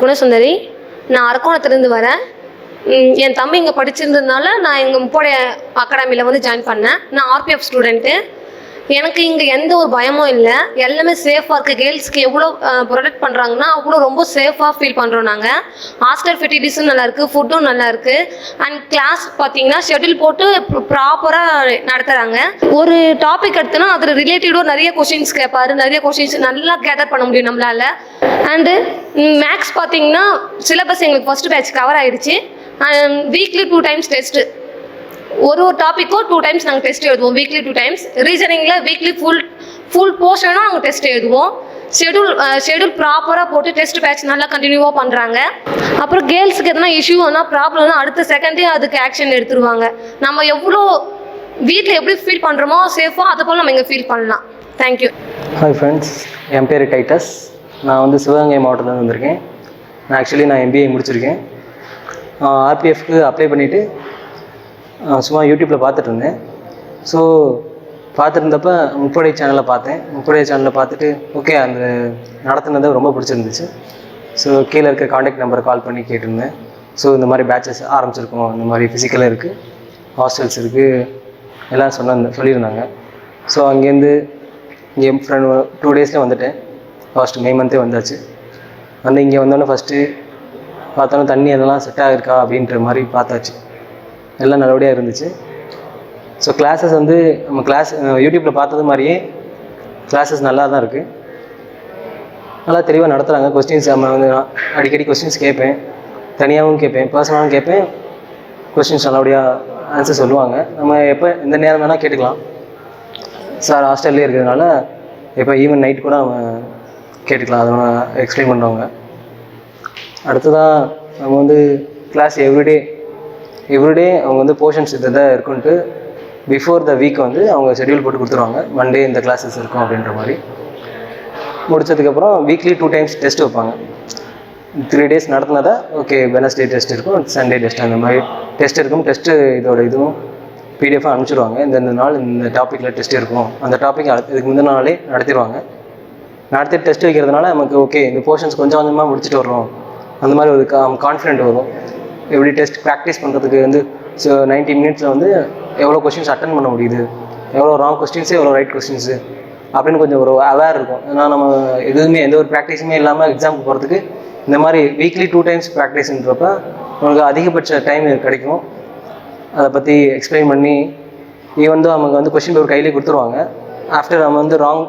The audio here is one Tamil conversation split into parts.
குணசுந்தரி நான் அரக்கோணத்துலேருந்து வரேன். என் தம்பி இங்கே படிச்சிருந்ததுனால நான் எங்கள் முப்போடைய அகாடமியில் வந்து ஜாயின் பண்ணேன். நான் ஆர்பிஎஃப் ஸ்டூடெண்ட்டு எனக்கு இங்கே எந்த ஒரு பயமும் இல்லை. எல்லாமே சேஃபாக இருக்குது கேர்ள்ஸ்க்கு எவ்வளோ ப்ரொடெக்ட் பண்ணுறாங்கன்னா அவ்வளோ ரொம்ப சேஃபாக ஃபீல் பண்ணுறோம் நாங்கள் ஹாஸ்டல் ஃபெசிலிட்டிஸும் நல்லா ஃபுட்டும் நல்லா அண்ட் கிளாஸ் பார்த்தீங்கன்னா ஷெட்யூல் போட்டு ப்ராப்பராக நடத்துகிறாங்க ஒரு டாபிக் எடுத்தோன்னா அதில் ரிலேட்டடாக நிறைய கொஷின்ஸ் கேட்பாரு நிறைய கொஷின்ஸ் நல்லா கேதர் பண்ண முடியும் நம்மளால. அண்டு மேக்ஸ் பார்த்தீங்கன்னா சிலபஸ் எங்களுக்கு ஃபஸ்ட்டு பேட்ச் கவர் ஆயிடுச்சு. வீக்லி டூ டைம்ஸ் டெஸ்ட்டு ஒரு ஒரு டாப்பிக்கும் டூ டைம்ஸ் நாங்கள் டெஸ்ட் எழுதுவோம். வீக்லி டூ டைம்ஸ் ரீசனிங்கில் வீக்லி ஃபுல் ஃபுல் போர்ஷனும் நாங்கள் டெஸ்ட் எழுதுவோம். ஷெடியூல் ஷெடியூல் ப்ராப்பராக போட்டு டெஸ்ட் பேட்ச் நல்லா கண்டினியூவாக பண்ணுறாங்க அப்புறம் கேர்ள்ஸுக்கு எதனா இஷ்யூனா ப்ராப்ளம்னா அடுத்த செகண்டே அதுக்கு ஆக்ஷன் எடுத்துருவாங்க. நம்ம எவ்வளோ வீட்டில் எப்படி ஃபீல் பண்ணுறோமோ சேஃபாக அதை போல் நம்ம இங்கே ஃபீல் பண்ணலாம். தேங்க்யூ ஹாய் ஃப்ரெண்ட்ஸ் என் பேர் டைட்டஸ் நான் வந்து சிவகங்கை மாவட்டத்தில் வந்திருக்கேன். நான் ஆக்சுவலி நான் எம்பிஏ முடிச்சிருக்கேன். ஆர்பிஎஃப்க்கு அப்ளை பண்ணிவிட்டு சும்மா யூடியூப்பில் பார்த்துட்டு இருந்தேன் ஸோ பார்த்துருந்தப்ப முப்படை சேனலை பார்த்தேன். முப்படை சேனலை பார்த்துட்டு ஓகே அந்த நடத்துனது ரொம்ப பிடிச்சிருந்துச்சு. ஸோ கீழே இருக்க காண்டாக்ட் நம்பரை கால் பண்ணி கேட்டிருந்தேன். ஸோ இந்த மாதிரி பேட்சஸ் ஆரம்பிச்சிருக்கோம். இந்த மாதிரி ஃபிசிக்கலாக இருக்குது ஹாஸ்டல்ஸ் இருக்குது எல்லாம் சொன்ன சொல்லியிருந்தாங்க. ஸோ அங்கேருந்து இங்கே ஃப்ரெண்ட் டூ டேஸில் வந்துட்டேன். ஃபர்ஸ்ட் மே மந்த்தே வந்தாச்சு. வந்து இங்கே வந்தோடனே ஃபஸ்ட்டு பார்த்தோன்னே தண்ணி அதெல்லாம் செட் ஆகிருக்கா அப்படின்ற மாதிரி பார்த்தாச்சு. எல்லாம் நல்லபடியாக இருந்துச்சு. ஸோ கிளாஸஸ் வந்து நம்ம கிளாஸ் யூடியூப்பில் பார்த்தது மாதிரியே கிளாஸஸ் நல்லா தான் இருக்குது நல்லா தெளிவாக நடத்துகிறாங்க கொஸ்டின்ஸ் நம்ம வந்து நான் அடிக்கடி கொஸ்டின்ஸ் கேட்பேன். தனியாகவும் கேட்பேன் பர்சனலாகவும் கேட்பேன். கொஸ்டின்ஸ் நல்லபடியாக ஆன்சர் சொல்லுவாங்க. நம்ம எப்போ எந்த நேரம் வேணால் கேட்டுக்கலாம். சார் ஹாஸ்டல்லே இருக்கிறதுனால இப்போ ஈவன் நைட் கூட நம்ம கேட்டுக்கலாம். அதை எக்ஸ்பிளைன் பண்ணுறவங்க அடுத்ததாக நம்ம வந்து கிளாஸ் எவ்ரிடே எவ்ரிடே அவங்க வந்து போர்ஷன்ஸ் இதை தான் இருக்குன்ட்டு பிஃபோர் த வீக் வந்து அவங்க ஷெட்யூல் போட்டு கொடுத்துருவாங்க. மண்டே இந்த கிளாஸஸ் இருக்கும் அப்படின்ற மாதிரி. முடிச்சதுக்கப்புறம் வீக்லி டூ டைம்ஸ் டெஸ்ட் வைப்பாங்க. த்ரீ டேஸ் நடத்தினதா ஓகே வெனஸ்டே டெஸ்ட் இருக்கும் சண்டே டெஸ்ட் அந்த மாதிரி டெஸ்ட் இருக்கும். டெஸ்ட்டு இதோட இதுவும் பிடிஎஃப் அனுப்பிச்சிடுவாங்க இந்த இந்த நாள் இந்த டாப்பிக்கில் டெஸ்ட் இருக்கும். அந்த டாபிக் இதுக்கு முந்தின நாளே நடத்திடுவாங்க. நடத்தி டெஸ்ட் வைக்கிறதுனால நமக்கு ஓகே இந்த போர்ஷன்ஸ் கொஞ்சம் கொஞ்சமாக முடிச்சுட்டு வர்றோம். அந்த மாதிரி ஒரு கான்ஃபிடென்ட் வரும். எப்படி டெஸ்ட் ப்ராக்டிஸ் பண்ணுறதுக்கு வந்து ஸோ நைன்டி மினிட்ஸில் வந்து எவ்வளோ கொஸ்டின்ஸ் அட்டன் பண்ண முடியுது? எவ்வளோ ராங் கொஸ்டின்ஸு எவ்வளோ ரைட் கொஸ்டின்ஸு அப்படின்னு கொஞ்சம் ஒரு அவேர் இருக்கும். ஏன்னா நம்ம எதுவுமே எந்த ஒரு ப்ராக்டிஸுமே இல்லாமல் எக்ஸாமுக்கு போகிறதுக்கு இந்த மாதிரி வீக்லி டூ டைம்ஸ் ப்ராக்டிஸ்ன்றப்ப உங்களுக்கு அதிகபட்ச டைம் கிடைக்கும். அதை பற்றி எக்ஸ்பிளைன் பண்ணி ஈவன் தான் நமக்கு வந்து கொஷின் பேப்பர் கையிலே கொடுத்துருவாங்க. ஆஃப்டர் நம்ம வந்து ராங்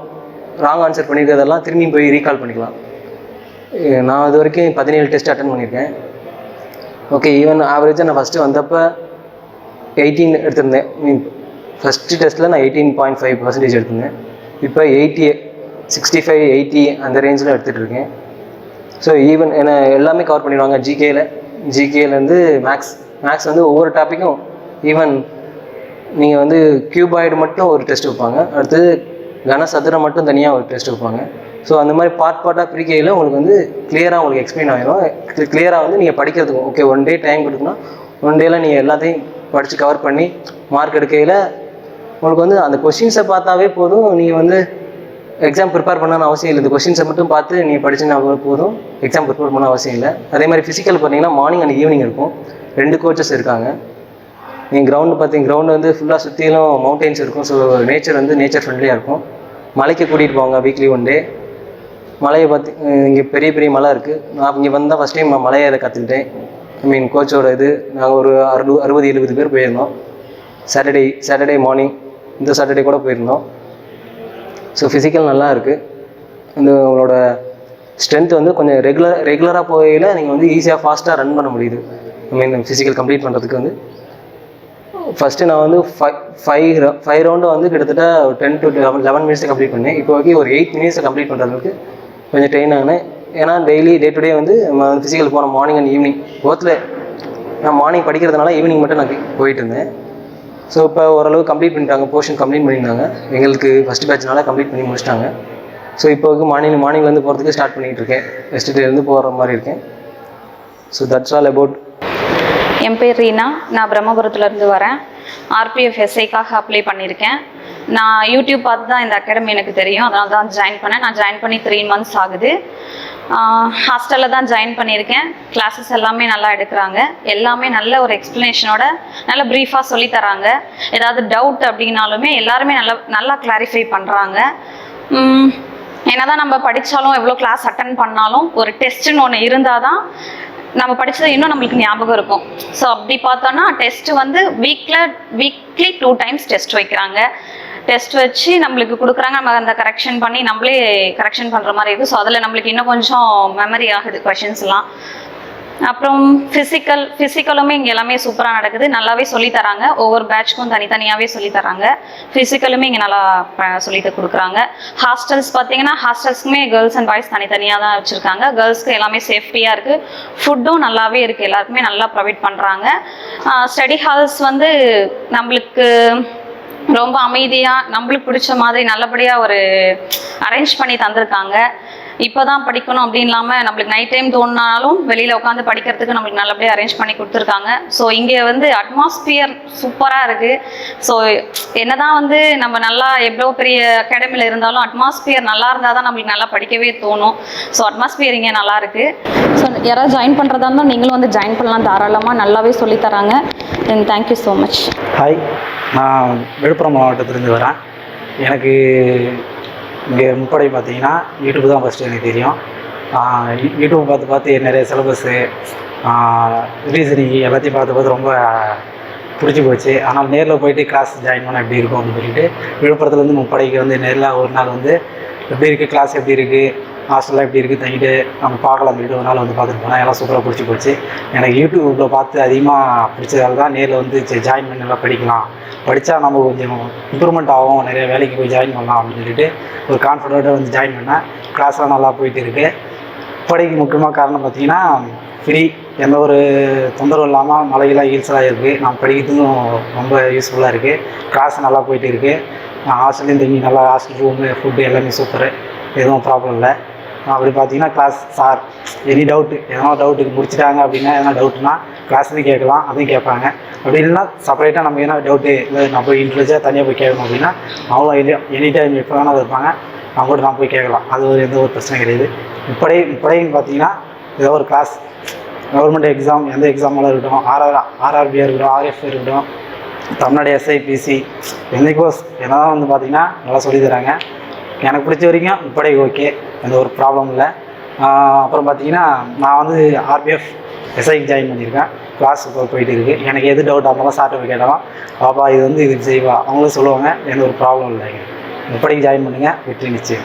ராங் ஆன்சர் பண்ணியிருக்கிறதெல்லாம் திரும்பி போய் ரீகால் பண்ணிக்கலாம். நான் இது வரைக்கும் பதினேழு டெஸ்ட் அட்டன் பண்ணியிருக்கேன். ஓகே ஈவன் ஆவரேஜாக நான் ஃபஸ்ட்டு வந்தப்போ எயிட்டீன் எடுத்திருந்தேன். மீன் ஃபஸ்ட்டு டெஸ்ட்டில் நான் எயிட்டீன் பாயிண்ட் ஃபைவ் பர்சன்டேஜ் எடுத்திருந்தேன். இப்போ எயிட்டி சிக்ஸ்டி ஃபைவ் எயிட்டி அந்த ரேஞ்சில் எடுத்துகிட்டு இருக்கேன். ஸோ ஈவன் என்ன எல்லாமே கவர் பண்ணிடுவாங்க ஜிகேயில் ஜிகேலேருந்து மேக்ஸ் மேக்ஸ் வந்து ஒவ்வொரு டாப்பிக்கும் ஈவன் நீங்கள் வந்து கியூபாய்டு மட்டும் ஒரு டெஸ்ட் வைப்பாங்க. அடுத்தது கனசதுரம் மட்டும் தனியாக ஒரு டெஸ்ட் வைப்பாங்க. ஸோ அந்த மாதிரி பார்ட் பார்ட்டாக பிரிக்கையில் உங்களுக்கு வந்து கிளியராக உங்களுக்கு எக்ஸ்பிளைன் ஆகிடும் கிளியராக வந்து நீங்கள் படிக்கிறதுக்கும் ஓகே ஒன் டே டைம் கொடுக்குன்னா ஒன் டேயில் நீங்கள் எல்லாத்தையும் படித்து கவர் பண்ணி மார்க் எடுக்கையில் உங்களுக்கு வந்து அந்த கொஷின்ஸை பார்த்தாவே போதும். நீங்கள் வந்து எக்ஸாம் ப்ரிப்பேர் பண்ணணும்னு அவசியம் இல்லை. இந்த கொஷின்ஸை மட்டும் பார்த்து நீங்கள் படிச்சுனா போதும். எக்ஸாம் ப்ரிப்பேர் பண்ண அவசியம் இல்லை. அதே மாதிரி ஃபிசிக்கல் பார்த்தீங்கன்னா மார்னிங் அண்ட் ஈவினிங் இருக்கும். ரெண்டு கோச்சஸ் இருக்காங்க. நீங்கள் கிரவுண்டு பார்த்தீங்க கிரவுண்டு வந்து ஃபுல்லாக சுற்றிலும் மவுண்டெயின்ஸ் இருக்கும். ஸோ நேச்சர் வந்து நேச்சர் ஃப்ரெண்ட்லியாக இருக்கும். மலைக்கு கூட்டிகிட்டு போவாங்க வீக்லி ஒன் டே மலையை பார்த்து இங்கே பெரிய பெரிய மலை இருக்குது நான் இங்கே வந்தால் ஃபஸ்ட் டைம் நான் மலையை கற்றுக்கிட்டேன் ஐ மீன் கோச்சோட இது நாங்கள் ஒரு அறுபது அறுபது எழுபது பேர் போயிருந்தோம். சாட்டர்டே சாட்டர்டே மார்னிங் இந்த சாட்டர்டே கூட போயிருந்தோம். ஸோ ஃபிசிக்கல் நல்லா இருக்குது இந்த உங்களோட ஸ்ட்ரென்த் வந்து கொஞ்சம் ரெகுலர் ரெகுலராக போகையில் நீங்கள் வந்து ஈஸியாக ஃபாஸ்ட்டாக ரன் பண்ண முடியுது. ஐ மீன் ஃபிசிக்கல் கம்ப்ளீட் பண்ணுறதுக்கு வந்து. ஃபஸ்ட்டு நான் வந்து ஃபைவ் ஃபைவ் ஃபைவ் ரவுண்டு வந்து கிட்டத்தட்ட டென் டு லெவன் லெவன் மினிட்ஸை கம்ப்ளீட் பண்ணேன். இப்போ வரைக்கும் ஒரு எயிட் மினிட்ஸை கம்ப்ளீட் பண்ணுறதுக்கு கொஞ்சம் ட்ரெயின் ஆனேன். ஏன்னா டெய்லி டே டு டே வந்து நம்ம ஃபிசிக்கல் போகிறோம் மார்னிங் அண்ட் ஈவினிங் போத்தில் நான் மார்னிங் படிக்கிறதுனால ஈவினிங் மட்டும் நான் போயிட்டு இருந்தேன் ஸோ இப்போ ஓரளவு கம்ப்ளீட் பண்ணிட்டாங்க. போர்ஷன் கம்ப்ளீட் பண்ணியிருந்தாங்க. எங்களுக்கு ஃபஸ்ட் பேட்ச்னால கம்ப்ளீட் பண்ணி முடிச்சிட்டாங்க. ஸோ இப்போ மார்னிங் மார்னிங்லேருந்து போகிறதுக்கு ஸ்டார்ட் பண்ணிகிட்டு இருக்கேன் எஸ்டேலேருந்து போகிற மாதிரி இருக்கேன். ஸோ தட்ஸ் ஆல் அபவுட் என் பேர் ரீனா. நான் பிரம்மபுரத்துலேருந்து வரேன். ஆர்பிஎஃப் எஸ்ஐக்காக அப்ளை பண்ணியிருக்கேன். நான் யூடியூப் பார்த்து தான் இந்த அகாடமி எனக்கு தெரியும். அதனால தான் ஜாயின் பண்ணேன். நான் ஜாயின் பண்ணி த்ரீ மந்த்ஸ் ஆகுது. ஹாஸ்டலில் தான் ஜாயின் பண்ணியிருக்கேன். கிளாஸஸ் எல்லாமே நல்லா எடுக்கிறாங்க. எல்லாமே நல்ல ஒரு எக்ஸ்ப்ளனேஷனோட நல்ல ப்ரீஃபாக சொல்லி தராங்க ஏதாவது டவுட் அப்படின்னாலுமே எல்லாருமே நல்லா நல்லா கிளாரிஃபை பண்ணுறாங்க என்னதான் நம்ம படித்தாலும் எவ்வளோ கிளாஸ் அட்டன் பண்ணாலும் ஒரு டெஸ்ட்டுன்னு ஒன்று இருந்தால் தான் நம்ம படித்தது இன்னும் நம்மளுக்கு ஞாபகம் இருக்கும். ஸோ அப்படி பார்த்தோன்னா டெஸ்ட்டு வந்து வீக்கில் வீக்லி டூ டைம்ஸ் டெஸ்ட் வைக்கிறாங்க. டெஸ்ட் வச்சு நம்மளுக்கு கொடுக்குறாங்க. நம்ம அந்த கரெக்ஷன் பண்ணி நம்மளே கரெக்ஷன் பண்ணுற மாதிரி இருக்குது ஸோ அதில் நம்மளுக்கு இன்னும் கொஞ்சம் மெமரி ஆகுது கொஷின்ஸ்லாம் அப்புறம் ஃபிசிக்கல் ஃபிசிக்கலுமே இங்கே எல்லாமே சூப்பராக நடக்குது. நல்லாவே சொல்லித் தராங்க. ஒவ்வொரு பேட்ச்க்கும் தனித்தனியாகவே சொல்லித்தராங்க ஃபிசிக்கலுமே இங்கே நல்லா சொல்லி கொடுக்குறாங்க. ஹாஸ்டல்ஸ் பார்த்தீங்கன்னா ஹாஸ்டல்ஸ்க்குமே கேர்ள்ஸ் அண்ட் பாய்ஸ் தனித்தனியாக தான் வச்சுருக்காங்க. கேர்ள்ஸ்க்கு எல்லாமே சேஃப்டியாக இருக்குது ஃபுட்டும் நல்லாவே இருக்குது எல்லாருக்குமே நல்லா ப்ரொவைட் பண்ணுறாங்க ஸ்டடி ஹால்ஸ் வந்து நம்மளுக்கு ரொம்ப அமைதியாக நம்மளுக்கு பிடிச்ச மாதிரி நல்லபடியாக ஒரு அரேஞ்ச் பண்ணி தந்திருக்காங்க. இப்போ தான் படிக்கணும் அப்படின்னு இல்லாமல் நம்மளுக்கு நைட் டைம் தோணுனாலும் வெளியில் உட்காந்து படிக்கிறதுக்கு நம்மளுக்கு நல்லபடியாக அரேஞ்ச் பண்ணி கொடுத்துருக்காங்க. ஸோ இங்கே வந்து அட்மாஸ்பியர் சூப்பராக இருக்குது ஸோ என்ன தான் வந்து நம்ம நல்லா எவ்வளோ பெரிய அகாடமியில் இருந்தாலும் அட்மாஸ்பியர் நல்லா இருந்தால் தான் நம்மளுக்கு நல்லா படிக்கவே தோணும். ஸோ அட்மாஸ்பியர் இங்கே நல்லா இருக்குது ஸோ யாராவது ஜாயின் பண்ணுறதா இருந்தால் நீங்களும் வந்து ஜாயின் பண்ணலாம் தாராளமாக நல்லாவே சொல்லித் தராங்க. Then thank you so much hi நான் விழுப்புரம் மாவட்டத்திலேருந்து வரேன். எனக்கு இங்கே முப்படை பார்த்தீங்கன்னா யூடியூப் தான் ஃபஸ்ட்டு எனக்கு தெரியும். யூடியூப் பார்த்து பார்த்து நிறைய சிலபஸ்ஸு ரீசனிங் எல்லாத்தையும் பார்த்து பார்த்து ரொம்ப பிடிச்சி போச்சு. ஆனால் நேரில் போயிட்டு கிளாஸ் ஜாயின் பண்ணால் எப்படி இருக்கும் அப்படின்னு சொல்லிட்டு விழுப்புரத்துலேருந்து முப்படைக்கு வந்து நேரில் ஒரு நாள் வந்து எப்படி இருக்குது கிளாஸ் எப்படி இருக்குது ஹாஸ்டல்லாம் எப்படி இருக்குது தங்கிட்டு நம்ம பார்க்கலாம் வீடு ஒரு நாள் வந்து பார்த்துட்டு போனால் எல்லாம் சூப்பராக பிடிச்சி போச்சு. எனக்கு யூடியூப்பில் பார்த்து அதிகமாக பிடிச்சதால தான் நேரில் வந்து ஜாயின் பண்ணி நல்லா படிக்கலாம். படித்தா நம்ம கொஞ்சம் இம்ப்ரூவ்மெண்ட் ஆகும். நிறைய வேலைக்கு போய் ஜாயின் பண்ணலாம் அப்படின்னு சொல்லிட்டு ஒரு கான்ஃபிடென்ட்டாக வந்து ஜாயின் பண்ணேன். கிளாஸ்லாம் நல்லா போயிட்டு இருக்கு. படிக்க முக்கியமாக காரணம் பார்த்தீங்கன்னா ஃப்ரீ எந்த ஒரு தொந்தரவும் இல்லாமல் மலையெல்லாம் ஹீல்ஸ்லாம் இருக்குது நான் படிக்கிறதுக்கும் ரொம்ப யூஸ்ஃபுல்லாக இருக்குது கிளாஸ் நல்லா போயிட்டு இருக்குது நான் ஹாஸ்டல்லையும் தங்கி நல்லா ஹாஸ்டல் ரூமு ஃபுட்டு எல்லாமே சூப்பரு எதுவும் ப்ராப்ளம் இல்லை. அப்படி பார்த்தீங்கன்னா கிளாஸ் சார் எனி டவுட்டு எதனா டவுட்டுக்கு முடிச்சிட்டாங்க அப்படின்னா எதனா டவுட்னா கிளாஸ்லேயும் கேட்கலாம் அதையும் கேட்பாங்க. அப்படி இல்லைன்னா செப்பரேட்டாக நம்ம என்ன டவுட்டு இல்லை நான் போய் இன்ட்ரெஸ்ட்டாக தனியாக போய் கேட்கணும் அப்படின்னா அவங்களும் எனி டைம் எப்போ வேணாலும் இருப்பாங்க. அவங்க கூட நான் போய் கேட்கலாம். அது ஒரு எந்த ஒரு பிரச்சனையும் கிடையாது. இப்படையும் இப்படைன்னு பார்த்தீங்கன்னா ஏதோ ஒரு கிளாஸ் கவர்மெண்ட் எக்ஸாம் எந்த எக்ஸாமெல்லாம் இருக்கட்டும் ஆர்ஆர் ஆர்ஆர்பியாக இருக்கட்டும் ஆர்எஃப் இருக்கட்டும் தமிழ்நாடு எஸ்ஐபிசி என்னைக்கோ கோர்ஸ் என்னதான் வந்து பார்த்தீங்கன்னா நல்லா சொல்லித்தராங்க எனக்கு பிடிச்ச வரைக்கும் இப்படை ஓகே எந்த ஒரு ப்ராப்ளம் இல்லை. அப்புறம் பார்த்தீங்கன்னா நான் வந்து ஆர்பிஎஃப் எஸ்ஐக்கு ஜாயின் பண்ணியிருக்கேன். கிளாஸ் இப்போ போயிட்டு இருக்கு. எனக்கு எது டவுட் இருந்தாலும் சார்ட்டை போய் கேட்டாலும். பாப்பா இது வந்து இது செய்வா. அவங்களும் சொல்லுவாங்க எந்த ஒரு ப்ராப்ளம் இல்லைங்க இப்படிக்கு ஜாயின் பண்ணுங்கள் வெற்றி நிச்சயம்.